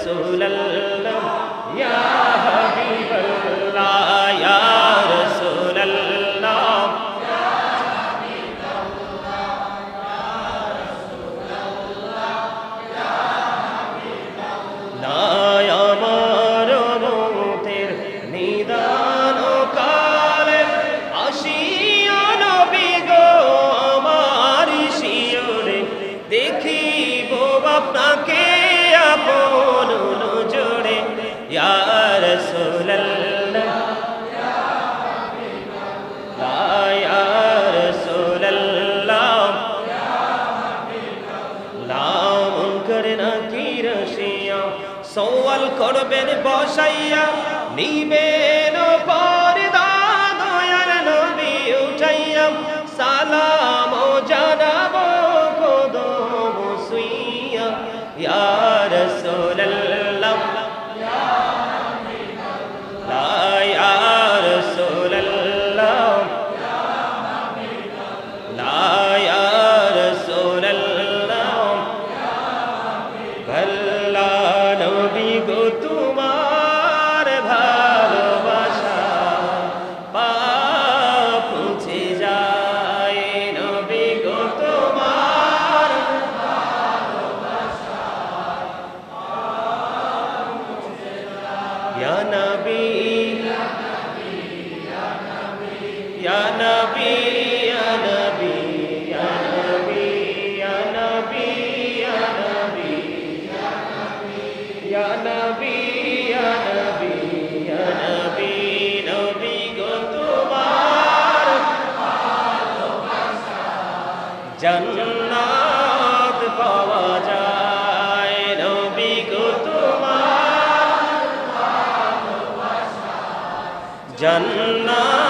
রসুল্লাহ জান্নাত পাওয়া যায়। নবী গো তোমার জান্নাত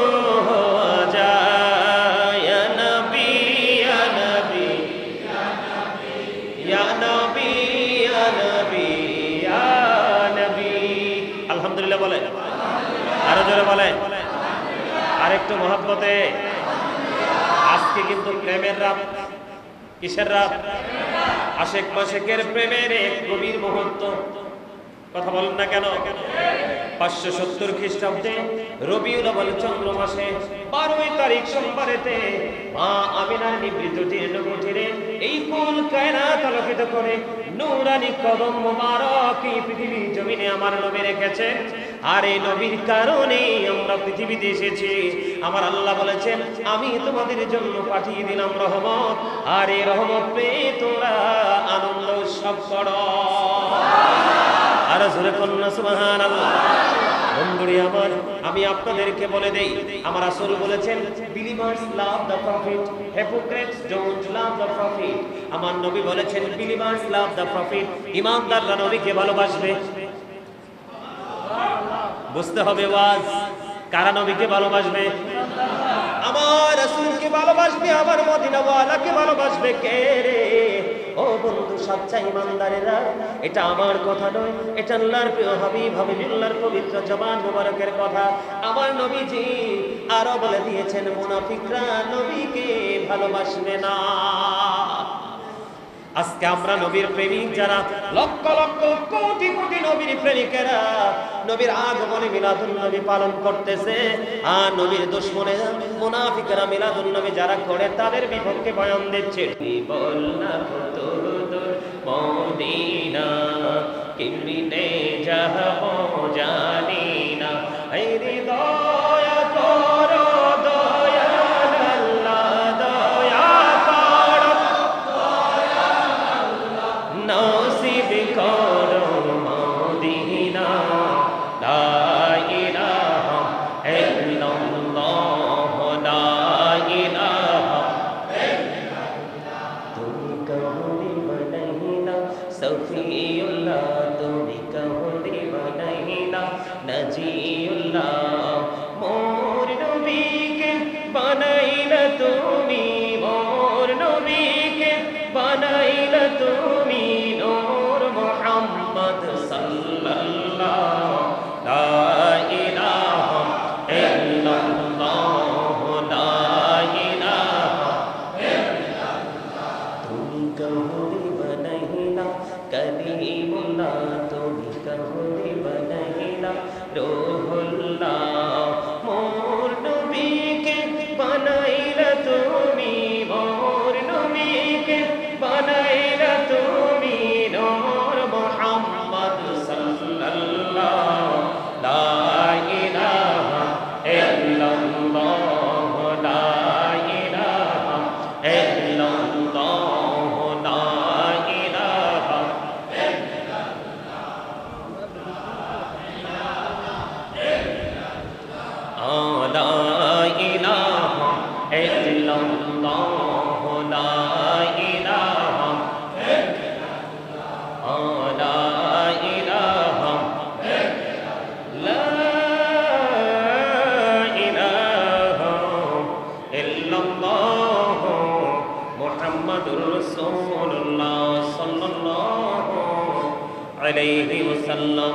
আরেকটু মহব্বতে। আজকে কিন্তু প্রেমের রাত। কিসের রাত? আশেক মাসেকের প্রেমের এক গভীর মুহূর্ত। কথা বলেন না কেন? পাঁচশো সত্তর খ্রিস্টাব্দে আওয়াল চন্দ্র মাসে বারোই তারিখ সোমবারেতে মা আমিনার নিবৃত জীর্ণ কুঠিরে এই কুল কায়নাত আলোকিত করে নূরানি কদম মোবারক এই পৃথিবীর জমিনে আমার নবী রেখেছে। আর এই নবীর কারণে আমরা পৃথিবীতে এসেছি। আমার আল্লাহ বলেছেন, আমি তোমাদের জন্য পাঠিয়ে দিলাম রহমত। আর এই রহমত পেয়ে তোমরা আনন্দ উৎসব করো। আর জোরে কন্যা সুবহান আল্লাহ বন্ধুরি আমার আমি আপনাদেরকে বলে দেই, আমার আসল বলেছেন believers love the prophet hypocrites don't love the prophet আমার নবী বলেছেন বিলিভার্স লাভ দ্য প্রফিট ইমানদাররা নবীকে ভালোবাসবে। বুঝতে হবে ওয়াজ। কারা নবীকে ভালোবাসবে? আমার রাসূলকে ভালোবাসবে, আমার মদিনাওয়ালাকে ভালোবাসবে কে রে? ও বন্ধু সচ্চা ইমানদারেরা, এটা আমার কথা নয়, এটা আল্লাহর প্রিয় হাবিব, হাবিবুল্লাহর পবিত্র জবান মুবারকের কথা। আমার নবীজি আরও বলে দিয়েছেন, মুনাফিকরা নবীকে ভালোবাসবে না। আজকে আমরা নবীর প্রেমিক যারা, লক্ষ লক্ষ কোটি কোটি নবীর প্রেমিকেরা নবীর আগমনে মিলাদুন নবী পালন করতেছে। আর নবীর দুশ্মনেরা মুনাফিকেরা মিলাদুন নবী যারা করে, তাদের বিপক্ষে বয়ান দিচ্ছে। জানি না। عليه وسلم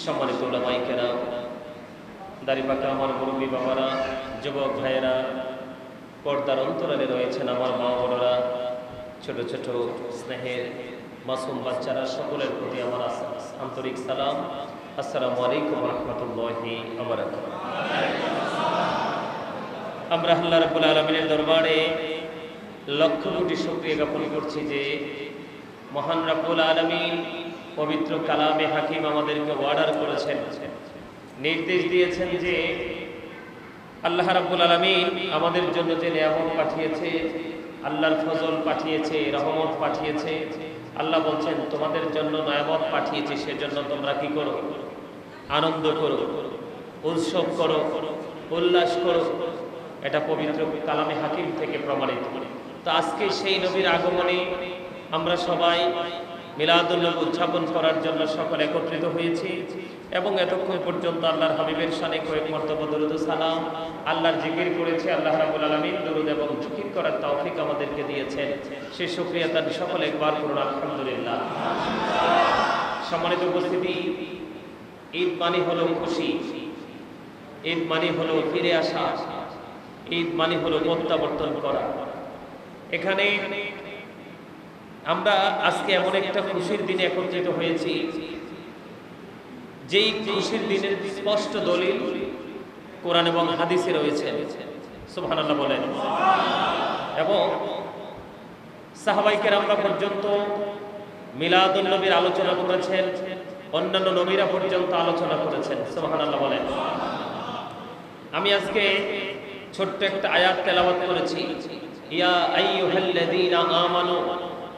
সম্মানিত ওলামাই কেরাম দাড়ি পাকা আমার মুরব্বী বাবারা, যুবক ভাইয়েরা, পর্দার অন্তরালে রয়েছেন আমার মা বোনেরা, ছোট ছোট স্নেহের মাসুম বাচ্চারা, সকলের প্রতি আমার আন্তরিক সালাম। আসসালামু আলাইকুম রহমতুল্লাহি আমরা আল্লাহ রাব্বুল আলমিনের দরবারে লক্ষ কোটি শুক্রিয়া জ্ঞাপন করছি যে মহান রাব্বুল আলমিন পবিত্র কালামে হাকিম আমাদেরকে অর্ডার করেছেন। নির্দেশ দিয়েছেন যে আল্লাহ রাব্বুল আলমিন আমাদের জন্য যে নিয়ামত পাঠিয়েছে, আল্লাহর ফজল পাঠিয়েছে, রহমত পাঠিয়েছে, আল্লাহ বলছেন, তোমাদের জন্য নিয়ামত পাঠিয়েছে, সেজন্য তোমরা কি করো? আনন্দ করো, উৎসব করো, উল্লাস করো। এটা পবিত্র কালামে হাকিম থেকে প্রমাণিত। তো আজকে সেই নবীর আগমনে আমরা সবাই মিলাদুল্নব উদযাপন করার জন্য সকল একত্রিত হয়েছি এবং এতক্ষণ পর্যন্ত আল্লাহর হাবিবের সানে কয়েক মর্তব্য দরুদ সালাম। আল্লাহর জিকির করেছে, আল্লাহ রাবুল আলমিন দরুদ এবং জিকির করার তৌফিক আমাদেরকে দিয়েছেন। সে সুক্রিয়া তার সকল একবার করুন, আলহামদুলিল্লাহ। সম্মানিত উপস্থিতি, ঈদ মানে হলো খুশি, ঈদ মানে হলো ফিরে আসা, ঈদ মানে হলো প্রত্যাবর্তন করা। এখানে আমরা আজকে এমন একটা খুশির দিনে একত্রিত হয়েছি, যেই খুশির দিনের স্পষ্ট দলিল কোরআন এবং হাদিসে রয়েছে। সুবহানাল্লাহ বলেন। এবং সাহাবাইকের আমরা পর্যন্ত মিলাদুল নবীর আলোচনা করেছেন, অন্যান্য নবীরা পর্যন্ত আলোচনা করেছেন। সুবহানাল্লাহ বলেন। আমি আজকে ছোট্ট একটা আয়াত তেলাওয়াত করেছি। ইয়া আইয়ুহাল্লাযীনা আমানু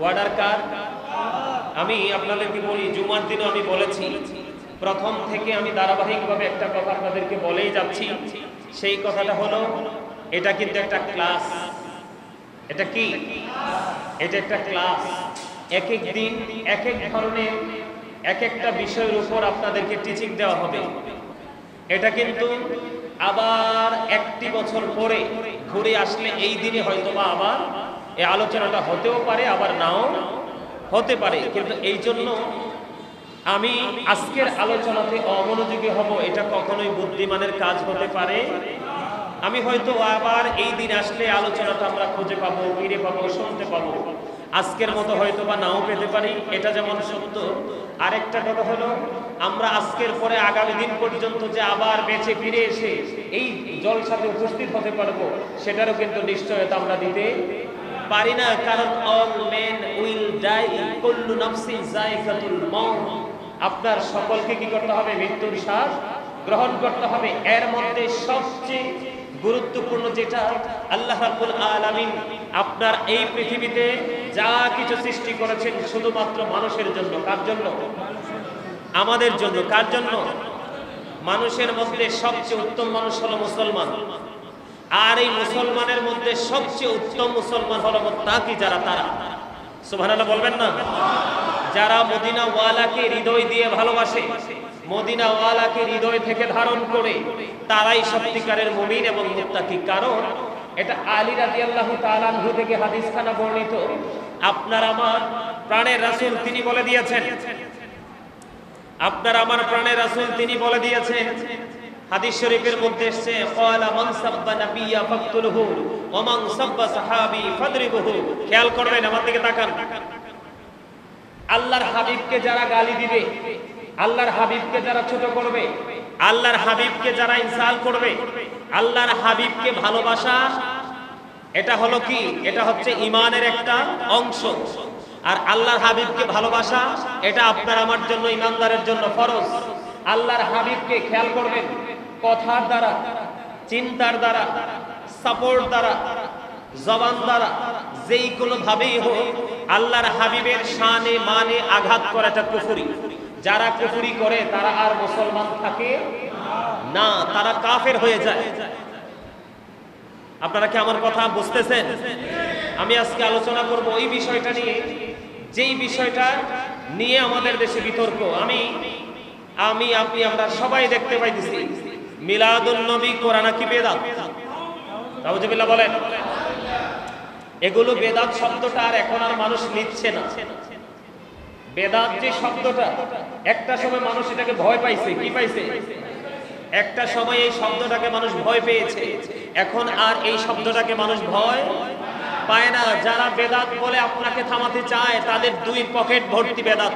ওয়ার্ডার কার আমি আপনাদেরকে বলি, জুমার দিনও আমি বলেছি, প্রথম থেকে আমি ধারাবাহিকভাবে একটা কথা আপনাদেরকে বলেই যাচ্ছি। সেই কথাটা হলো, এটা কিন্তু একটা ক্লাস এটা কি? এটা একটা ক্লাস এক এক দিন, এক এক ধরনের, এক একটা বিষয়ের উপর আপনাদেরকে টিচিং দেওয়া হবে। এটা কিন্তু আবার একটি বছর পরে ঘুরে আসলে এই দিনে হয়তো বা আবার এই আলোচনাটা হতেও পারে, আবার নাও হতে পারে। কিন্তু এই জন্য আমি আজকের আলোচনাতে অমনোযোগী হব, এটা কখনোই বুদ্ধিমানের কাজ হতে পারে। আমি হয়তো আবার এই দিন আসলে আলোচনাটা আমরা খুঁজে পাবো, ফিরে পাবো, শুনতে পাবো। আজকের মতো হয়তো বা নাও পেতে পারি, এটা যেমন সত্য। আরেকটা কথা হলো, আমরা আজকের পরে আগামী দিন পর্যন্ত যে আবার বেঁচে ফিরে এসে এই জলসাতে উপস্থিত হতে পারব, সেটারও কিন্তু নিশ্চয়তা আমরা দিতে পারি না, কারণ আপনার সকলকে কি করতে হবে? মৃত্যুর শ্বাস গ্রহণ করতে হবে। এর মধ্যে সবচেয়ে গুরুত্বপূর্ণ যেটা, আল্লাহ রাব্বুল আলামিন আপনার এই পৃথিবীতে যা কিছু সৃষ্টি করেছেন শুধুমাত্র মানুষের জন্য। কার জন্য? আমাদের জন্য। কার জন্য? মানুষের মধ্যে সবচেয়ে উত্তম মানুষ হলো মুসলমান। আর এই মুসলমানের মধ্যে সবচেয়ে উত্তম মুসলমান হলো তাকি যারা তারা। সুবহানাল্লাহ বলবেন না? যারা মদিনা ওয়ালাকে হৃদয় দিয়ে ভালোবাসে মদিনা ওয়ালাকে হৃদয় থেকে ধারণ করে, তারাই সত্যিকারের মুমিন এবং মুত্তাকি। কারণ এটা আলী রাদিয়াল্লাহু তাআলা আনহু থেকে হাদিস খানা বর্ণিত। আপনার আমার প্রাণের রাসূল তিনি বলে দিয়েছেন। আপনার আমার প্রাণের রাসূল তিনি বলে দিয়েছেন। হাদিস শরীফের মধ্যে এসেছে, ক্বালা মান সাব্বা নাবিয়্যা ফাকতুলহু ওয়া মান সাব্বা সাহাবী ফাদরিবহু। খেয়াল করবেন, আমার দিকে তাকান। আল্লাহর হাবিবকে যারা গালি দিবে, আল্লাহর হাবিবকে যারা ছোট করবে, আল্লাহর হাবিবকে যারা ইনসাল করবে, আল্লাহর হাবিবকে ভালোবাসা, এটা হলো কি? এটা হচ্ছে ইমানের একটা অংশ। আর আল্লাহর হাবিবকে ভালোবাসা, এটা আপনার, আমার জন্য, ইমানদারের জন্য ফরজ। আল্লাহর হাবিবকে খেয়াল করবেন কথার দ্বারা, চিন্তার দ্বারা সাপোর্ট দ্বারা, জবান দ্বারা, যেই কোনো ভাবেই হোক, আল্লাহর হাবিবের শানে মানে আঘাত করাটা কুফুরি। যারা কুফুরি করে, তারা আর মুসলমান থাকে না, তারা কাফের হয়ে যায়। আপনারা কি আমার কথা বুঝতেছেন? আমি আজকে আলোচনা করব ওই বিষয়টা নিয়ে। যেই বিষয়টা নিয়ে আমাদের দেশে বিতর্ক, আমি আমি, আপনি, আমরা সবাই দেখতে পাইতেছি। মিলাদুন নবী কোরআন কি বেদাত? নাউজুবিল্লাহ বলেন। এগুলো বেদাত শব্দটা আর এখন আর মানুষ নিচ্ছে না। বেদাত যে শব্দটা, একটা সময় মানুষ এটাকে ভয় পাইছে, কি পাইছে? একটা সময় এই শব্দটাকে মানুষ ভয় পেয়েছে। এখন আর এই শব্দটাকে মানুষ ভয় পায় না। যারা বেদাত বলে আপনাকে থামাতে চায়, তাদের দুই পকেট ভর্তি বেদাত।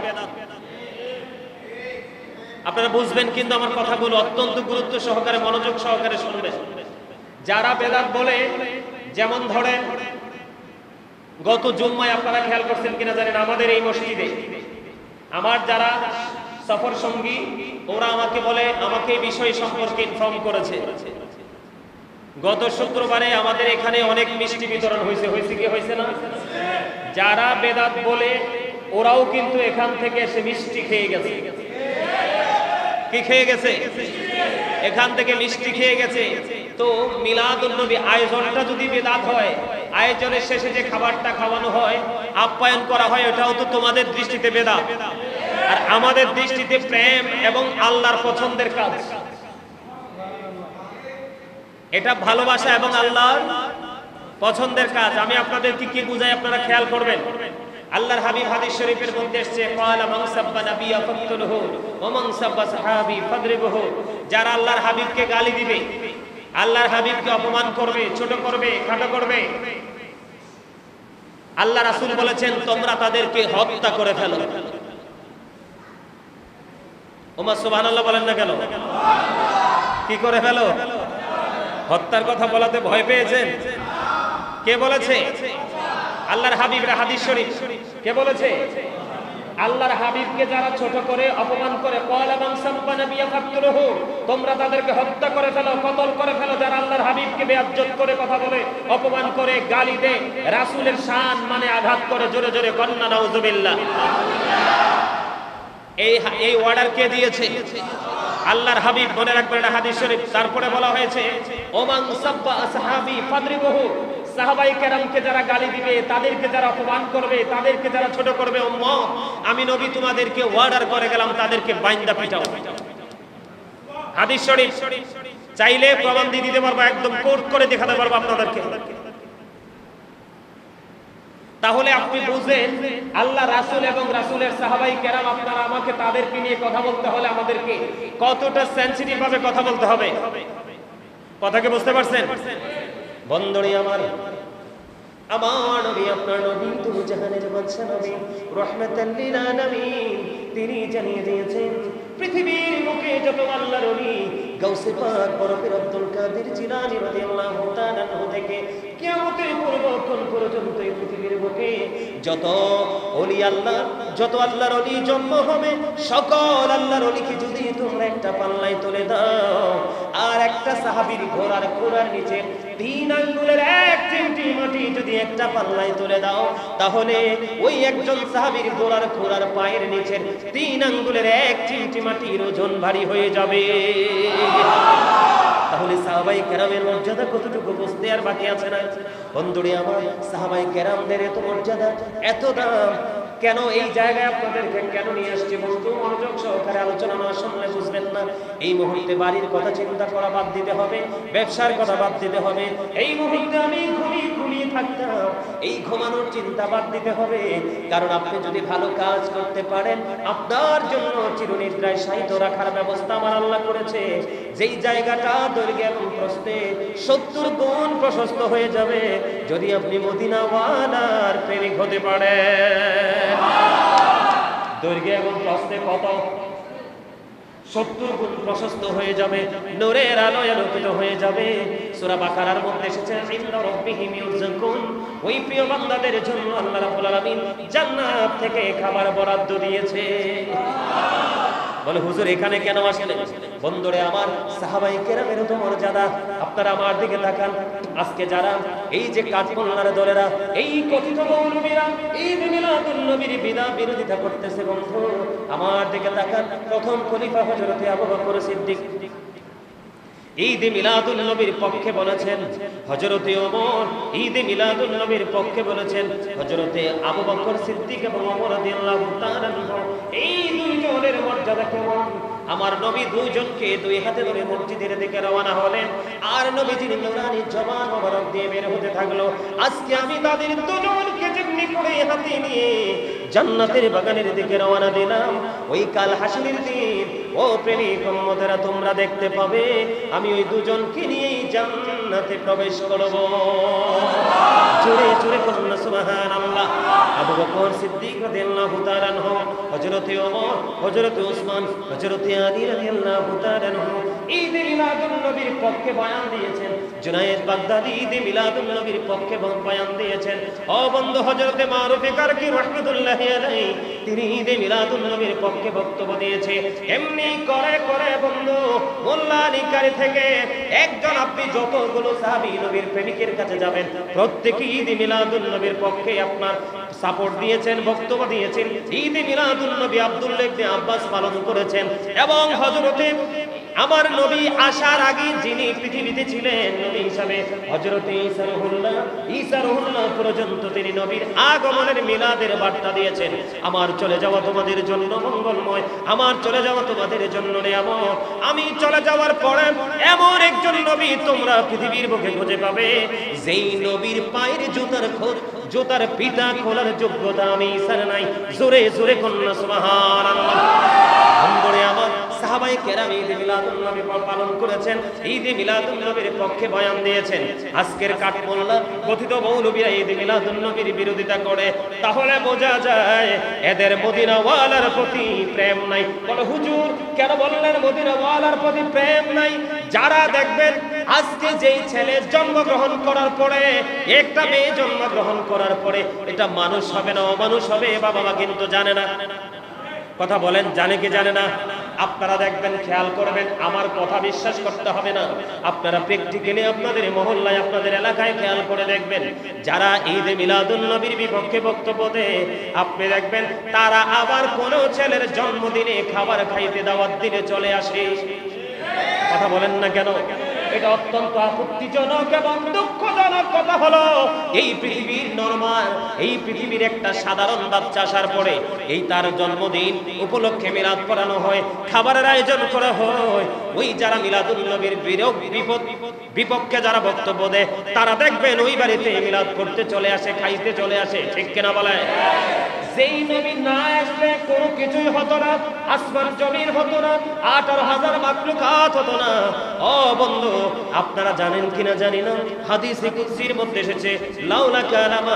আপনারা বুঝবেন কিন্তু আমার কথাগুলো অত্যন্ত গুরুত্ব সহকারে, মনোযোগ সহকারে শুনবেন। যারা বেদাত বলে, যেমন ধরেন, গত জুম্মায় আপনারা খেয়াল করছেন কিনা জানেন, আমাদের এই মসজিদে আমার যারা সফর সঙ্গী, ওরা আমাকে বলে, আমাকে এই বিষয় সম্পর্কে ইনফর্ম করেছে। গত শুক্রবারে আমাদের এখানে অনেক মিষ্টি বিতরণ হয়েছে। হয়েছে কি, হয়েছে না? যারা বেদাত বলে, ওরাও কিন্তু এখান থেকে এসে মিষ্টি খেয়ে গেছে। কি খেয়ে গেছে? এখান থেকে মিষ্টি খেয়ে গেছে। তো মিলাদুল নবী আয়োজনটা যদি বেদাত হয়, আয়োজনের শেষে যে খাবারটা খাওয়ানো হয়, আপ্যায়ন করা হয় ওটাও তো তোমাদের দৃষ্টিতে বেদাত আর আমাদের দৃষ্টিতে প্রেম এবং আল্লাহর পছন্দের কাজ। এটা ভালোবাসা এবং আল্লাহর পছন্দের কাজ। আমি আপনাদেরকে কি বুঝাই আপনারা খেয়াল করবেন? আল্লাহর হাবিব হাদিস শরীফের মধ্যে এসেছে, ক্বালা মান সাব্বা নাবিয়্যা ফাকতুলহু ওয়া মান সাব্বা সাহাবী ফাদরিবহু। যারা আল্লাহর হাবিবকে গালি দিবে, আল্লাহর হাবিবকে অপমান করবে, ছোট করবে, খাটো করবে, আল্লাহ রাসূল বলেছেন, তোমরা তাদেরকে হত্যা করে ফেলো। ওমা সুবহানাল্লাহ বলেন না কেন? কি করে ফেলো? হত্যার কথা বলাতে ভয় পেয়েছেন? কে বলেছে? আল্লাহর হাবিবরা হাদিস শরীফ। কে বলেছে? আল্লাহর হাবিবকে যারা ছোট করে অপমান করে এবং তোমরা তাদেরকে হত্যা করে ফেলো, কতল করে ফেলো, যারা আল্লাহর হাবিবকে বেয়াজ্জত করে কথা বলে, অপমান করে, গালি দেয়, রাসূলের শান মানে আঘাত করে, জোরে জোরে কন্না নাউজুবিল্লাহ। এই এই অর্ডার কে দিয়েছে? আল্লাহর হাবিব, মনে রাখবেন হাদিস শরীফ। তারপরে বলা হয়েছে, ওমান সাব্বা আসহাবি ফাদরিবহু সাহাবাই কেরামকে যারা গালি দিবে, তাদেরকে যারা অপমান করবে, তাদেরকে যারা ছোট করবে উম্মত আমি নবী তোমাদেরকে অর্ডার করে গেলাম, তাদেরকে বাইন্দা পিটাও। চাইলে প্রমাণ তাহলে আপনি বুঝেন আল্লাহ রাসূল এবং রাসূলের সাহাবাই কেরাম আপনারা আমাকে তাদেরকে নিয়ে কথা বলতে হলে আমাদেরকে কতটা সেনসিটিভ ভাবে কথা বলতে হবে। কথাকে বুঝতে পারছেন? বন্দরে আমার আমার নবী, আপনার নবী, তুমি জাহানের বাদশা নবী রহমাতাল লিল আলামিন, তিনি জানিয়ে দিয়েছেন, পৃথিবীর মুখে যত আল্লাহর ওলি, গাউসে পাক, বরফের আব্দুল কাদের জিলানী রাদিয়াল্লাহু তাআলা থেকে কিয়ামতের পূর্বক্ষণ পর্যন্ত এই পৃথিবীর বুকে যত ওলি আল্লাহ, যত আল্লাহর ওলি জন্ম হবে, সকল আল্লাহর ওলিকে যদি তোমরা একটা পাল্লায় তুলে দাও আর একটা সাহাবীর ঘোড়ার ঘোড়ার নিচে তিন আঙ্গুলের এক চিমটি মাটি যদি একটা পাল্লায় তুলে দাও, তাহলে ওই একজন সাহাবীর ঘোড়ার ঘোড়ার পায়ের নিচের তিন আঙ্গুলের এক চিমটি মাটির ওজন ভারী হয়ে যাবে। তাহলে সাহাবাই কেরামের মর্যাদা কতটুকু বুঝতে আর বাকি আছে না? বন্ধুরে আমার, সাহাবাই কেরামদের এত মর্যাদা, এত দাম কেন এই জায়গায় আপনাদেরকে কেন নিয়ে আসছি বন্ধু? মনোযোগ সহকারে আলোচনা না শুনলে বুঝবেন না। এই মুহূর্তে বাড়ির কথা চিন্তা করা বাদ দিতে হবে, ব্যবসার কথা বাদ দিতে হবে। এই মুহূর্তে আমি ঘুমিয়ে ঘুমিয়ে থাকতাম। এই ঘুমানোর চিন্তা বাদ দিতে হবে। কারণ আপনি যদি ভালো কাজ করতে পারেন, আপনার জন্য চিরনিদ্রায় সাহিত্য রাখার ব্যবস্থা আমার আল্লাহ করেছে। যেই জায়গাটা দৈর্ঘ্য এবং প্রস্তে সত্তর গুণ প্রশস্ত হয়ে যাবে, যদি আপনি মদিনাওয়ালার প্রেমিক হতে পারেন। দৈর্ঘ্য এবং প্রশ্নে কত? সত্তর গুণ প্রশস্ত হয়ে যাবে, নূরের আলোয় আলোকিত হয়ে যাবে। সূরা বাকারার মধ্যে এসেছে, ইন্না রাব্বিহিম ইউরযাকুন ওই প্রিয় বান্দাদের জন্য আল্লাহ রাব্বুল আলামিন জান্নাত থেকে খাবার বরাদ্দ দিয়েছে। বলে, হুজুর, এখানে কেন আসলেন বন্ধুরে আমার সাহাবাই কেরামের তো মর্যাদা। আপনারা আমার দিকে তাকান। আজকে যারা এই যে কাঠমোল্লার দলেরা, এই কথিত মৌলবীরা, ঈদ মিলাদুল নবীর বিনা বিরোধিতা করতেছে, বন্ধু, আমার দিকে তাকান। প্রথম খলিফা হযরতে আবু বকর সিদ্দিক। ঈদ মিলাদুল নবীর পক্ষে বলেছেন, হযরতে ওমর ঈদ মিলাদুল নবীর পক্ষে বলেছেন, হযরতে আবু বকর সিদ্দিক এবং ওমর রাদিয়াল্লাহু তাআলা। এই দুইজনের মর্যাদা কেমন? আমার নবী দুইজনকে দুই হাতে ধরে মসজিদের দিকে রওনা হলেন। আর নবীজির নুরানি জবান মোবারক দিয়ে বের হতে থাকল। আজকে আমি তাদের দুজনকে যেমনি করে হাতে নিয়ে জান্নাতের বাগানের দিকে রওনা দিলাম। ওই কাল হাসিনের দিন। ও প্রেমিক তোমরা দেখতে পাবে, আমি ওই দুজনকে নিয়েই জান্নাতে প্রবেশ করব। জোরে জোরে করুন সুবহানাল্লাহ। আবু বকর সিদ্দিক রাদিয়াল্লাহু তাআলা আনহু, হযরতে ওমর, হযরতে ওসমান, হযরতে আলী রাদিয়াল্লাহু তাআলা ঈদ মিলাদুন নবীর পক্ষে বয়ান দিয়েছেন। জুনায়েদ বাগদাদি ঈদ মিলাদুন নবীর পক্ষে বয়ান দিয়েছেন। ও বন্ধু হযরতে মারুফে কারকি রাহমাতুল্লাহি আলাইহি, তিনি ঈদ মিলাদুন নবীর পক্ষে বক্তব্য দিয়েছে এমনি করে করে বন্ধু মোল্লা নিকারি থেকে একজন আপনি যতগুলো সাহাবী নবীর প্রেমিকের কাছে যাবেন, প্রত্যেকে ঈদ মিলাদুন নবীর পক্ষে আপনার সাপোর্ট দিয়েছেন, বক্তব্য দিয়েছেন। ঈদ মিলাদুন নবী আব্দুল্লাহ ইবনে আব্বাস পালন করেছেন এবং হযরতে আমার নবী আসার আগে যিনি পৃথিবীতে ছিলেন, নবী হিসাবে হযরতে ঈসা রহুল্লাহ ঈসা রহুল্লাহ পর্যন্ত তিনি নবীর আগমনের মিলাদের বার্তা দিয়েছেন, আমার চলে যাওয়া তোমাদের জন্য মঙ্গলময়, আমার চলে যাওয়া তোমাদের জন্য নিয়ামত। আমি চলে যাওয়ার পরে এমন একজন নবী তোমরা পৃথিবীর বুকে খুঁজে পাবে, যেই নবীর পায়ের জুতার খোঁজ জুতার পিতা খোলার যোগ্যতা আমি ঈসার নাই। জোরে জোরে কন্যা বন্ধুরে আমার সাহাবাই কেরাম ঈদ মিলাদুন নবী পালন করেছেন। ঈদ মিলাদুন নবীর পক্ষে বয়ান দিয়েছেন। আজকের কাঠমোল্লা কথিত মৌলবীরা ঈদ মিলাদুন নবীর বিরোধিতা করে। তাহলে বোঝা যায়, এদের মদিনাওয়ালার প্রতি প্রেম নাই। বলে, হুজুর, কেন বললেন মদিনাওয়ালার প্রতি প্রেম নাই? যারা দেখবেন, আজকে যেই ছেলে জন্মগ্রহণ করার পরে, একটা মেয়ে জন্মগ্রহণ করার পরে, এটা মানুষ হবে না, অমানুষ হবে বাবা মা কিন্তু জানে না। কথা বলেন, জানে কি জানে না? আপনারা দেখবেন, খেয়াল করবেন, আমার কথা বিশ্বাস করতে হবে না। আপনারা প্র্যাকটিক্যালি আপনাদের মহল্লায়, আপনাদের এলাকায় খেয়াল করে দেখবেন, যারা ঈদে মিলাদুল নবীর বিপক্ষে বক্তব্য দেয়, আপনি দেখবেন, তারা আবার কোন ছেলের জন্মদিনে খাবার খাইতে দেওয়ার দিনে চলে আসে। কথা বলেন না কেন? এটা অত্যন্ত আপত্তিজনক এবং দুঃখজনক কথা হলো, এই পৃথিবীর নরমাল এই পৃথিবীর একটা সাধারণ বাচ্চা আসার পরে এই তার জন্মদিন উপলক্ষে মিলাদ করানো হয়, খাবারের আয়োজন করা হয়। ওই যারা মিলাদুল নবীর বিরোধ, বিপদ, বিপক্ষে যারা বক্তব্য দেয়, তারা দেখবেন ওই বাড়িতে মিলাদ করতে চলে আসে, খাইতে চলে আসে, ঠিক কিনা বলে? যেই নবী না আসলে কোনো কিছুই হতো না, আসমান জমির হতো না, আঠারো হাজার মাকলুকাত হতো না। ও বন্ধু, আপনারা জানেন কিনা জানি না? হাদিসে কুদসির মধ্যে এসেছে লাউলা কালামা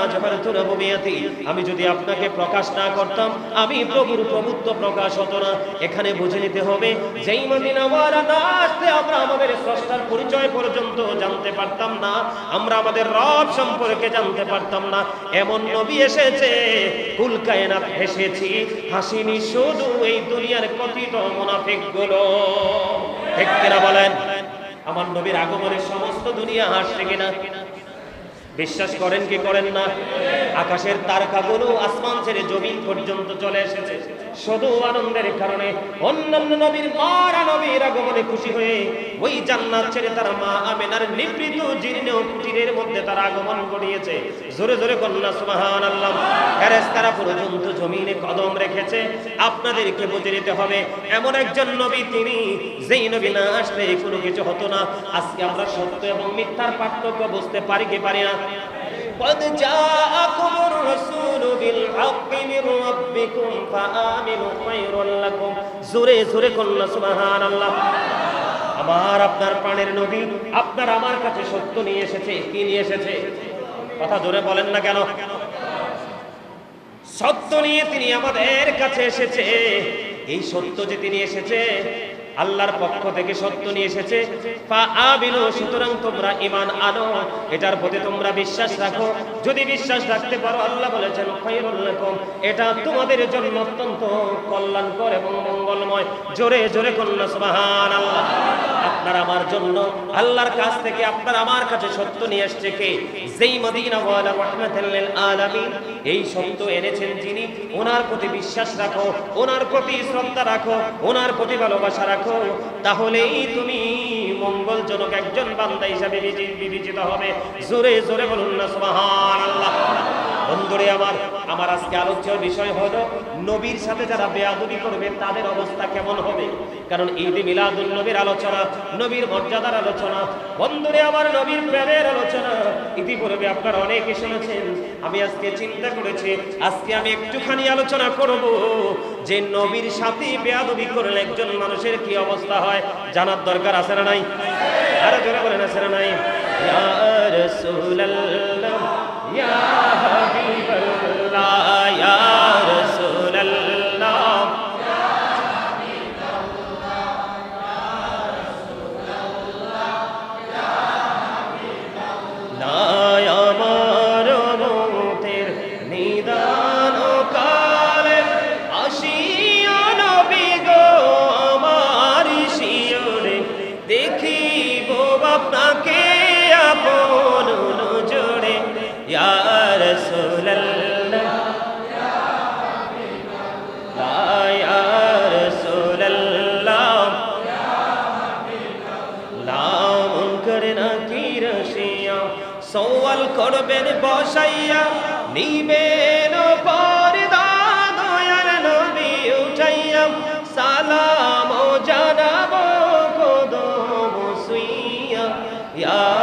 রবুবিয়াতি আমি যদি আপনাকে প্রকাশ না করতাম, আমি প্রভুর প্রভুত্ব প্রকাশ হতো না। এখানে বুঝে নিতে হবে, যেই মদিনা ওয়ালা না আসতে আমরা আমাদের স্রষ্টার পরিচয় পর্যন্ত জানতে পারতাম না, আমরা আমাদের রব সম্পর্কে জানতে পারতাম না। এমন নবী এসেছে কুল কায়নাত হেসেছি হাসিনি শুধু এই দুনিয়ার কথিত মুনাফিকগুলো ঠিক কিনা বলেন? আমার নবীর আগমনে সমস্ত দুনিয়া হাসছে কিনা? বিশ্বাস করেন কি করেন না? আকাশের তারকাগুলো আসমান ছেড়ে জমিন পর্যন্ত চলে এসেছে। শুধু আনন্দের কারণে অন্যান্য নবীর মারা নবীর আগমনে খুশি হয়ে ওই জান্নাত ছেড়ে তার মা আমেনার নিবৃত জীর্ণ কুটিরের মধ্যে তার আগমন ঘটিয়েছে জোরে জোরে কন্যা সুবহান আল্লাহ ফেরেশতারা পর্যন্ত জমিনে কদম রেখেছে আপনাদেরকে বুঝে নিতে হবে এমন একজন নবী তিনি যেই নবী না আসলে কোনো কিছু হতো না আজকে আমরা সত্য এবং মিথ্যার পার্থক্য বুঝতে পারি কি পারি না قد جاءكم الرسول بالحق من ربكم فآمنوا خير لكم জোরে জোরে কন্যা সুবহানাল্লাহ আমার আপনার প্রাণের নবী আপনার আমার কাছে সত্য নিয়ে এসেছে কি নিয়ে এসেছে কথা জোরে বলেন না কেন সত্য নিয়ে তিনি আমাদের কাছে এসেছে এই সত্য যে তিনি এসেছে আল্লাহর পক্ষ থেকে সত্য নিয়ে এসেছে। সুতরাং তোমরা ঈমান আনো। এটার প্রতি তোমরা বিশ্বাস রাখো। যদি বিশ্বাস রাখতে পারো, আল্লাহ বলেছেন এটা তোমাদের জন্য অত্যন্ত কল্যাণকর এবং মঙ্গলময়। জোরে জোরে কন্যা, সুবহানাল্লাহ। আপনার আমার জন্য, আল্লাহর কাছ থেকে আপনার আমার কাছে সত্য নিয়ে আসছে কে? যেই মদিনা ওয়ালা রাহমাতাল আলামিন। এই সত্য এনেছেন যিনি। ওনার প্রতি বিশ্বাস রাখো, ওনার প্রতি শ্রদ্ধা রাখো, ওনার প্রতি ভালোবাসা রাখো। তাহলেই তুমি মঙ্গলজনক একজন বান্দা হিসাবে বিবেচিত হবে। জোরে জোরে বলুন না সুবহানাল্লাহ। বন্ধুরে আমার আমার আজকে আলোচ্য বিষয় হলো নবীর সাথে যারা বেয়াদবি করবে, তাদের অবস্থা কেমন হবে? কারণ ঈদ মিলাদুল নবীর আলোচনা, নবীর মর্যাদার আলোচনা, বন্ধুরে আমার নবীর প্রেমের আলোচনা, ইতিপূর্বে আপনারা অনেকে শুনেছেন, আমি আজকে চিন্তা করেছি, আজকে আমি একটুখানি আলোচনা করব যে নবীর সাথে বেয়াদবি করলে একজন মানুষের কি অবস্থা হয়, জানার দরকার আছে না নাই? আরও জোরে বলেন, আছে না নাই? ইয়া রাসূলুল্লাহ, ইয়া Ya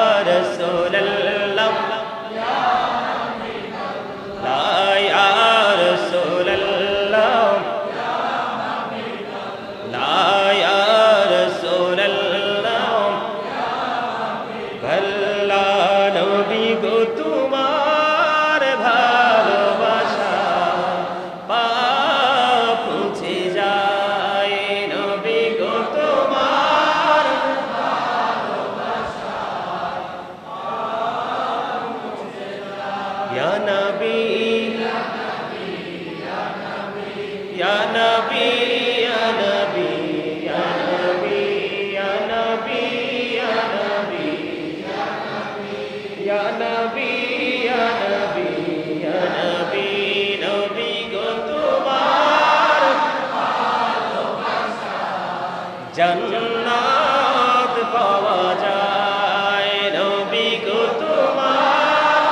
জন্নাত পাওয়া যায়। নবী গো তোমার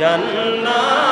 জন্নাত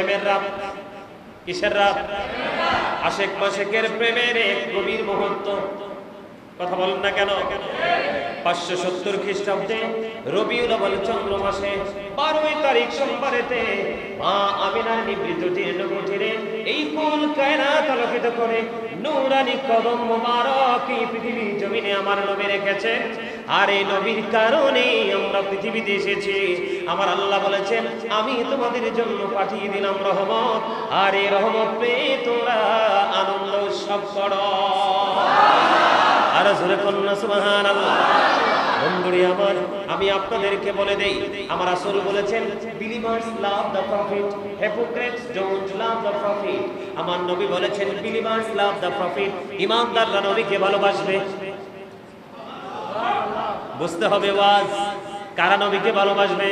প্রেমের রাত। কিসের রাত? আশেক মাসেকের প্রেমের এক গভীর মুহূর্ত। কথা বলেন না কেন? পাঁচশো সত্তর খ্রিস্টাব্দে রবিউল আওয়াল চন্দ্র মাসে বারোই তারিখ সোমবারেতে মা আমিনার নিবৃত জীর্ণ কুঠিরে এই কুল কায়নাত আলোকিত করে, নূরানি কদম মোবারক পৃথিবী জমিনে আমার নবী রেখেছে। আর এই নবীর কারণে আমরা পৃথিবীতে এসেছি। আমার আল্লাহ বলেছেন, আমি তোমাদের জন্য পাঠিয়ে দিলাম রহমত। আর এই রহমত পেয়ে তোমরা আনন্দ উৎসব করো। আর জোরে কন্যা আল্লাহ বন্ধুরি আমার আমি আপনাদেরকে বলে দেই, আমার আসল বলেছেন believers love the prophet hypocrites don't love the prophet আমার নবী বলেছেন বিলিভার্স লাভ দ্য প্রফিট ইমানদাররা নবীকে ভালোবাসবে। বুঝতে হবে ওয়াজ। কারা নবীকে ভালোবাসবে?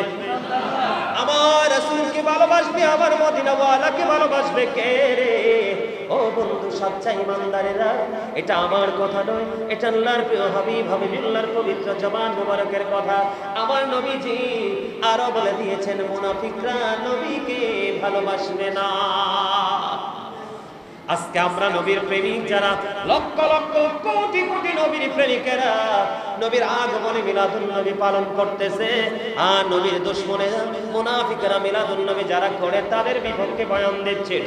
আমার রাসূলকে ভালোবাসবে, আমার মদিনাওয়ালাকে ভালোবাসবে কে রে? ও বন্ধু সচ্চা ইমানদারেরা এটা আমার কথা নয়, এটা আল্লাহর প্রিয় হাবিব, হাবিবুল্লাহর পবিত্র জবান মুবারকের কথা। আমার নবীজি আরও বলে দিয়েছেন, মুনাফিকরা নবীকে ভালোবাসবে না। আজকে আমরা নবীর প্রেমিক যারা লক্ষ লক্ষ কোটি কোটি নবীর প্রেমিকেরা নবীর আগমনে মিলাদুন নবী পালন করতেছে। আর নবীর দুশ্মনেরা মুনাফিকেরা মিলাদুন নবী যারা করে, তাদের বিপক্ষে বয়ান দিচ্ছে।